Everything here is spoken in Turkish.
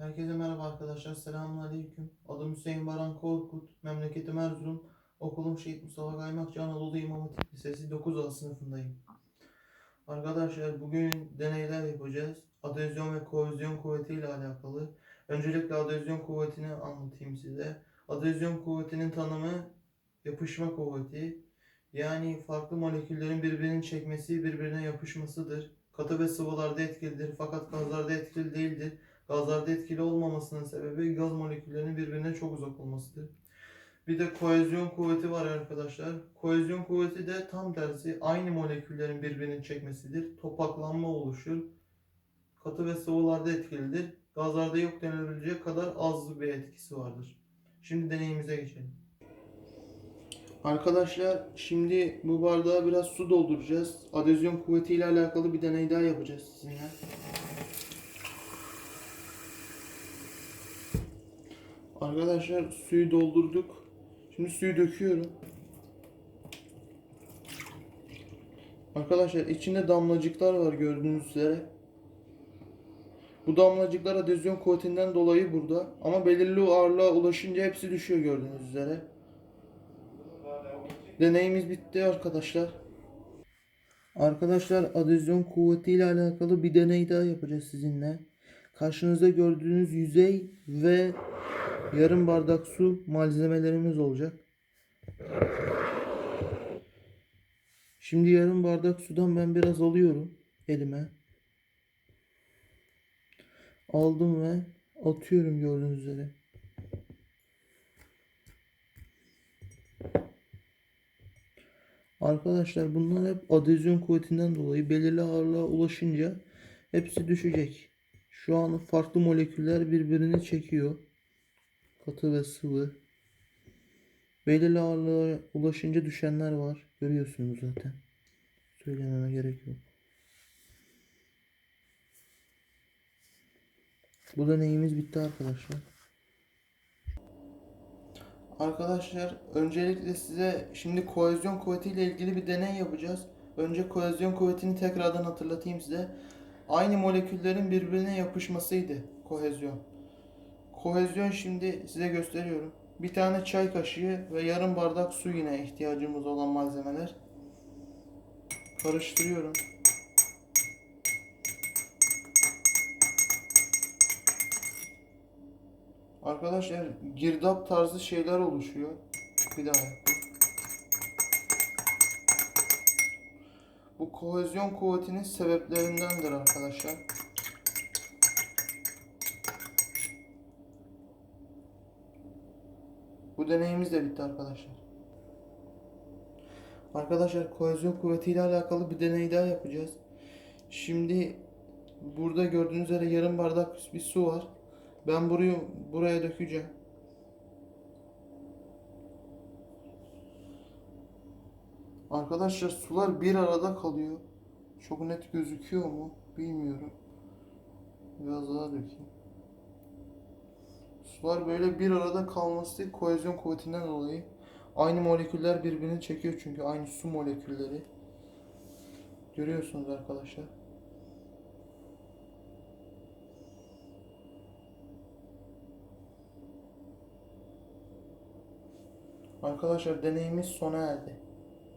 Herkese merhaba arkadaşlar. Selamun aleyküm. Adım Hüseyin Baran Korkut. Memleketim Erzurum. Okulum Şehit Mustafa Kaymakçı Anadolu İmam Hatip Lisesi 9A sınıfındayım. Arkadaşlar bugün deneyler yapacağız. Adezyon ve kohezyon kuvveti ile alakalı. Öncelikle adezyon kuvvetini anlatayım size. Adezyon kuvvetinin tanımı yapışma kuvveti. Yani farklı moleküllerin birbirini çekmesi, birbirine yapışmasıdır. Katı ve sıvılarda etkilidir fakat gazlarda etkili değildir. Gazlarda etkili olmamasının sebebi gaz moleküllerinin birbirine çok uzak olmasıdır. Bir de kohezyon kuvveti var arkadaşlar. Kohezyon kuvveti de tam tersi aynı moleküllerin birbirini çekmesidir. Topaklanma oluşur. Katı ve sıvılarda etkilidir. Gazlarda yok denilebilecek kadar az bir etkisi vardır. Şimdi deneyimize geçelim. Arkadaşlar şimdi bu bardağa biraz su dolduracağız. Adezyon kuvveti ile alakalı bir deney daha yapacağız sizinle. Arkadaşlar suyu doldurduk. Şimdi suyu döküyorum. Arkadaşlar içinde damlacıklar var gördüğünüz üzere. Bu damlacıklar adezyon kuvvetinden dolayı burada. Ama belirli ağırlığa ulaşınca hepsi düşüyor gördüğünüz üzere. Deneyimiz bitti arkadaşlar. Arkadaşlar adezyon kuvveti ile alakalı bir deney daha yapacağız sizinle. Karşınızda gördüğünüz yüzey ve yarım bardak su malzemelerimiz olacak. Şimdi yarım bardak sudan ben biraz alıyorum elime. Aldım ve atıyorum gördüğünüz üzere. Arkadaşlar bunlar hep adezyon kuvvetinden dolayı belirli ağırlığa ulaşınca hepsi düşecek. Şu an farklı moleküller birbirini çekiyor. Katı ve sıvı. Belirli ağırlığa ulaşınca düşenler var. Görüyorsunuz zaten. Söylememe gerek yok. Bu deneyimiz bitti arkadaşlar. Arkadaşlar öncelikle size şimdi kohezyon kuvveti ile ilgili bir deney yapacağız. Önce kohezyon kuvvetini tekrardan hatırlatayım size. Aynı moleküllerin birbirine yapışmasıydı kohezyon. Kohezyon şimdi size gösteriyorum. Bir tane çay kaşığı ve yarım bardak su yine ihtiyacımız olan malzemeler. Karıştırıyorum. Arkadaşlar girdap tarzı şeyler oluşuyor. Bir daha. Bu kohezyon kuvvetinin sebeplerindendir arkadaşlar. Bu deneyimiz de bitti arkadaşlar. Arkadaşlar kohezyon kuvveti ile alakalı bir deney daha yapacağız. Şimdi burada gördüğünüz üzere yarım bardak bir su var. Ben burayı buraya dökeceğim. Arkadaşlar sular bir arada kalıyor. Çok net gözüküyor mu bilmiyorum. Biraz daha dökeyim. Sular böyle bir arada kalması kohezyon kuvvetinden dolayı. Aynı moleküller birbirini çekiyor çünkü aynı su molekülleri. Görüyorsunuz arkadaşlar. Arkadaşlar deneyimiz sona erdi.